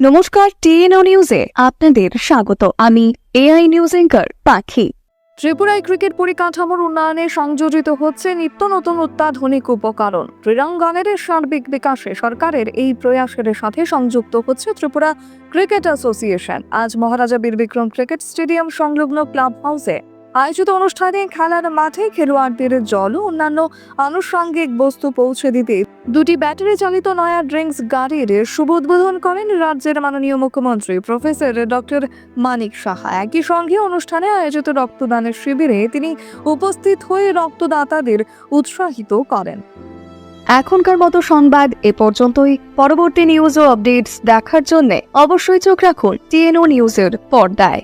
নমস্কার, টিএনও নিউজে আপনাদের স্বাগত। আমি এআই নিউজ এঙ্কার পাখি। ত্রিপুরায় ক্রিকেট পরিকাঠামোর উন্নয়নে সংযোজিত হচ্ছে নিত্য নতুন অত্যাধুনিক উপকরণ। ক্রীড়াঙ্গনের সার্বিক বিকাশে সরকারের এই প্রয়াসের সাথে সংযুক্ত হচ্ছে ত্রিপুরা ক্রিকেট অ্যাসোসিয়েশন। আজ মহারাজা বীর বিক্রম ক্রিকেট স্টেডিয়াম সংলগ্ন ক্লাব হাউসে আয়োজিত অনুষ্ঠানে খেলার মাঠে খেলোয়াড়দের জল ও অন্যান্য আনুষঙ্গিক বস্তু পৌঁছে দিতে। দুটি ব্যাটারি চালিত নয়া ড্রিঙ্কস গাড়ির শুভ উদ্বোধন করেন রাজ্যের মাননীয় মুখ্যমন্ত্রী প্রফেসর ডক্টর মানিক সাহা। একই সঙ্গে অনুষ্ঠানে আয়োজিত রক্তদানের শিবিরে তিনি উপস্থিত হয়ে রক্তদাতাদের উৎসাহিত করেন। এখনকার মতো সংবাদ এ পর্যন্তই। পরবর্তী নিউজ ও আপডেটস দেখার জন্য অবশ্যই চোখ রাখুন টিএনও নিউজের পর্দায়।